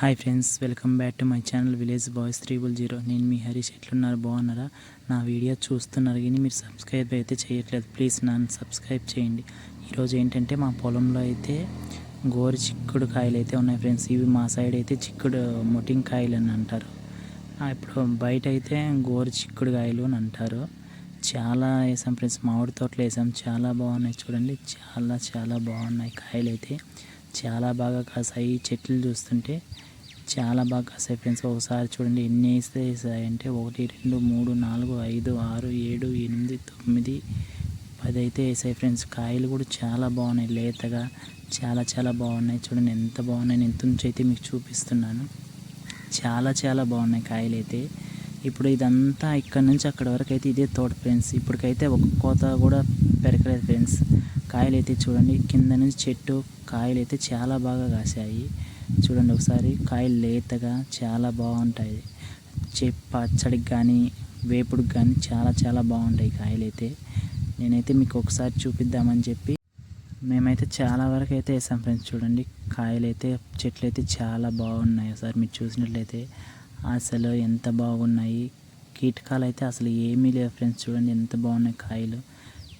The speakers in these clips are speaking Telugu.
Hi friends welcome back to my channel village boys triple zero. నేను మీ హరీష్ ఎట్లున్నారు? బాగున్నారా? నా వీడియో చూస్తున్నారు కానీ మీరు సబ్స్క్రైబ్ అయితే చేయట్లేదు. ప్లీజ్ నన్ను సబ్స్క్రైబ్ చేయండి. ఈరోజు ఏంటంటే మా పొలంలో అయితే గోరు చిక్కుడు కాయలు అయితే ఉన్నాయి ఫ్రెండ్స్. ఇవి మా సైడ్ అయితే చిక్కుడు మొటింగ్ కాయలు అని అంటారు. ఇప్పుడు బయట అయితే గోరు చిక్కుడు కాయలు అని అంటారు. చాలా వేసాం ఫ్రెండ్స్. మామిడి తోటలు వేసాం. చాలా బాగున్నాయి చూడండి. చాలా చాలా బాగున్నాయి కాయలు అయితే. చాలా బాగా కాసాయి. చెట్లు చూస్తుంటే చాలా బాగా కాసాయి ఫ్రెండ్స్. ఒకసారి చూడండి ఎన్ని వేస్తే వేసాయంటే ఒకటి రెండు మూడు నాలుగు ఐదు ఆరు ఏడు ఎనిమిది తొమ్మిది పది అయితే వేసాయి ఫ్రెండ్స్. కాయలు కూడా చాలా బాగున్నాయి లేతగా చాలా చాలా బాగున్నాయి. చూడండి ఎంత బాగున్నాయి నేను తుంచి అయితే మీకు చూపిస్తున్నాను. చాలా చాలా బాగున్నాయి కాయలు అయితే. ఇప్పుడు ఇదంతా ఇక్కడ నుంచి అక్కడ వరకు అయితే ఇదే తోట ఫ్రెండ్స్. ఇప్పటికైతే ఒక కోత కూడా పెరగలేదు ఫ్రెండ్స్. కాయలు అయితే చూడండి కింద నుంచి చెట్టు కాయలు అయితే చాలా బాగా కాసాయి. చూడండి ఒకసారి. కాయలు లేతగా చాలా బాగుంటాయి. చె పచ్చడికి కానీ వేపుడికి కానీ చాలా చాలా బాగుంటాయి కాయలు అయితే నేనైతే మీకు ఒకసారి చూపిద్దామని చెప్పి మేమైతే చాలా వరకు అయితే వేసాం ఫ్రెండ్స్. చూడండి కాయలు అయితే చెట్లు అయితే చాలా బాగున్నాయి ఒకసారి మీరు చూసినట్లయితే అసలు ఎంత బాగున్నాయి. కీటకాలు అయితే అసలు ఏమీ లేవు ఫ్రెండ్స్. చూడండి ఎంత బాగున్నాయి కాయలు.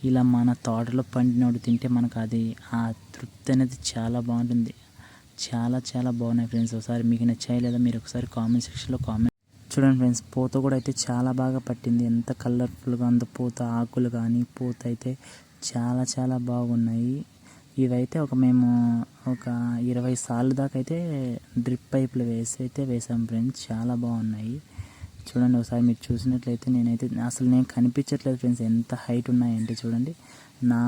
ఇలా మన తోటలో పండినోడు తింటే మనకు అది ఆ తృప్తి అనేది చాలా బాగుంటుంది. చాలా చాలా బాగున్నాయి ఫ్రెండ్స్. ఒకసారి మీకు నచ్చాయి లేదా మీరు ఒకసారి కామెంట్ సెక్షన్లో కామెంట్ చూడండి ఫ్రెండ్స్. పూత కూడా అయితే చాలా బాగా పట్టింది. ఎంత కలర్ఫుల్గా అంత పూత ఆకులు కానీ పూత అయితే చాలా చాలా బాగున్నాయి. ఇవైతే ఒక మేము ఒక ఇరవై సార్లు దాకా అయితే డ్రిప్ పైపులు వేసి అయితే వేసాం ఫ్రెండ్స్. చాలా బాగున్నాయి. చూడండి ఒకసారి మీరు చూసినట్లయితే నేనైతే అసలు నేను కనిపించట్లేదు ఫ్రెండ్స్. ఎంత హైట్ ఉన్నాయంటే చూడండి. నా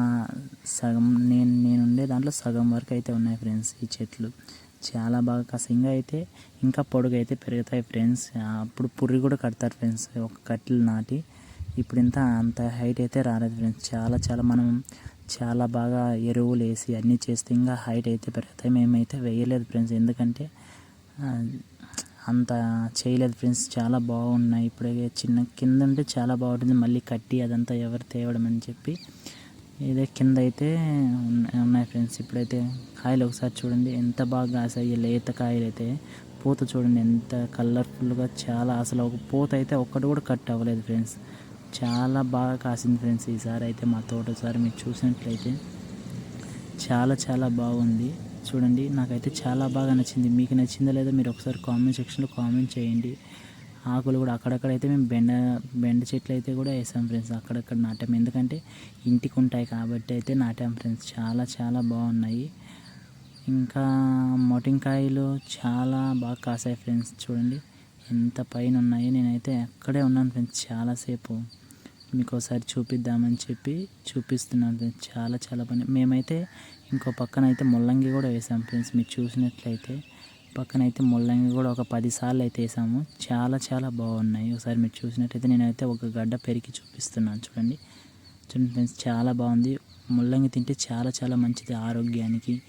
సగం నేను నేను ఉండే దాంట్లో సగం వరకు అయితే ఉన్నాయి ఫ్రెండ్స్ ఈ చెట్లు. చాలా బాగా కాస్త అయితే ఇంకా పొడుగు అయితే పెరుగుతాయి ఫ్రెండ్స్ అప్పుడు పుర్రి కూడా కడతారు ఫ్రెండ్స్ ఒక కట్టెలు నాటి ఇప్పుడు ఇంత అంత హైట్ అయితే రాలేదు ఫ్రెండ్స్ చాలా చాలా మనం చాలా బాగా ఎరువులు వేసి అన్నీ చేస్తే ఇంకా హైట్ అయితే పెరుగుతాయి. మేమైతే వేయలేదు ఫ్రెండ్స్ ఎందుకంటే అంత చేయలేదు ఫ్రెండ్స్ చాలా బాగున్నాయి. ఇప్పుడే చిన్న కింద ఉంటే చాలా బాగుంటుంది. మళ్ళీ కట్టి అదంతా ఎవరు తేవడం అని చెప్పి ఇదే కింద అయితే ఉన్నాయి ఫ్రెండ్స్. ఇప్పుడైతే కాయలు ఒకసారి చూడండి. ఎంత బాగా కాసాయి లేత కాయలు అయితే పూత చూడండి ఎంత కలర్ఫుల్గా చాలా అసలు ఒక పూత అయితే ఒక్కటి కూడా కట్ అవ్వలేదు ఫ్రెండ్స్. చాలా బాగా కాసింది ఫ్రెండ్స్ ఈసారి అయితే మా తోట ఒకసారి మీరు చూసినట్లయితే. చాలా చాలా బాగుంది. చూడండి నాకైతే చాలా బాగా నచ్చింది. మీకు నచ్చిందా లేదా మీరు ఒకసారి కామెంట్ సెక్షన్లో కామెంట్ చేయండి. ఆకులు కూడా అక్కడక్కడైతే మేము బెండ బెండ చెట్లు అయితే కూడా వేసాం ఫ్రెండ్స్ అక్కడక్కడ నాటాం. ఎందుకంటే ఇంటికి ఉంటాయి కాబట్టి అయితే నాటాం ఫ్రెండ్స్. చాలా చాలా బాగున్నాయి. ఇంకా మొటింకాయలు చాలా బాగా కాసాయి ఫ్రెండ్స్. చూడండి ఎంత పైన ఉన్నాయి నేనైతే అక్కడే ఉన్నాను ఫ్రెండ్స్ చాలాసేపు మీకు ఒకసారి చూపిద్దామని చెప్పి చూపిస్తున్నాను ఫ్రెండ్స్. చాలా చాలా పని మేమైతే ఇంకో పక్కన అయితే ముల్లంగి కూడా వేసాం ఫ్రెండ్స్ మీరు చూసినట్లయితే. పక్కన అయితే ముల్లంగి కూడా ఒక పదిసార్లు అయితే వేసాము. చాలా చాలా బాగున్నాయి. ఒకసారి మీరు చూసినట్టయితే నేనైతే ఒక గడ్డ పెరిగి చూపిస్తున్నాను చూడండి. చూడండి ఫ్రెండ్స్ చాలా బాగుంది. ముల్లంగి తింటే చాలా చాలా మంచిది ఆరోగ్యానికి.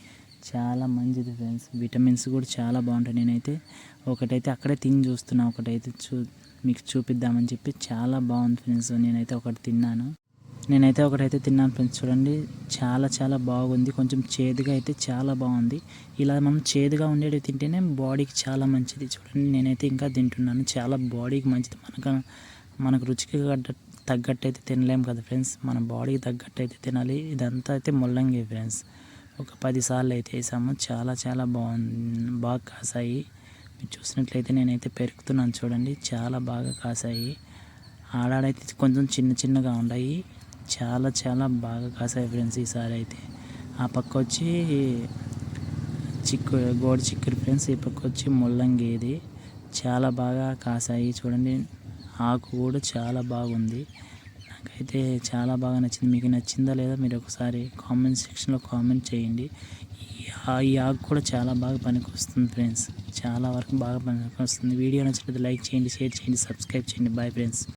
చాలా మంచిది ఫ్రెండ్స్. విటమిన్స్ కూడా చాలా బాగుంటాయి. నేనైతే ఒకటైతే అక్కడే తిని చూస్తున్నా. ఒకటైతే చూ మీకు చూపిద్దామని చెప్పి చాలా బాగుంది ఫ్రెండ్స్. నేనైతే ఒకటి తిన్నాను. నేనైతే ఒకటైతే తిన్నాను ఫ్రెండ్స్. చూడండి చాలా చాలా బాగుంది. కొంచెం చేదుగా అయితే చాలా బాగుంది. ఇలా మనం చేదుగా ఉండేవి తింటేనే బాడీకి చాలా మంచిది. చూడండి నేనైతే ఇంకా తింటున్నాను. చాలా బాడీకి మంచిది. మనకు మనకు రుచికి తగ్గట్టు అయితే తినలేము కదా ఫ్రెండ్స్. మన బాడీకి తగ్గట్టు అయితే తినాలి. ఇదంతా అయితే ముల్లంగి ఫ్రెండ్స్. ఒక పదిసార్లు అయితే వేసాము. చాలా చాలా బాగుంది బాగా కాసాయి. మీరు చూసినట్లయితే నేనైతే పెరుగుతున్నాను చూడండి. చాలా బాగా కాసాయి. ఆడాడైతే కొంచెం చిన్న చిన్నగా ఉన్నాయి చాలా చాలా బాగా కాసాయి ఫ్రెండ్స్ ఈసారి అయితే. ఆ పక్క వచ్చి చిక్కు గోడి చిక్కుడు ఫ్రెండ్స్ ఈ పక్క వచ్చి ముల్లంగి ఇది చాలా బాగా కాసాయి. చూడండి ఆకు కూడా చాలా బాగుంది. నాకైతే చాలా బాగా నచ్చింది. మీకు నచ్చిందా లేదా మీరు ఒకసారి కామెంట్ సెక్షన్లో కామెంట్ చేయండి. ఈ ఆ- ఈ ఆకు కూడా చాలా బాగా పనికొస్తుంది ఫ్రెండ్స్. చాలా వరకు బాగా పనికొస్తుంది. వీడియో నచ్చినట్లయితే లైక్ చేయండి షేర్ చేయండి సబ్స్క్రైబ్ చేయండి. Bye friends.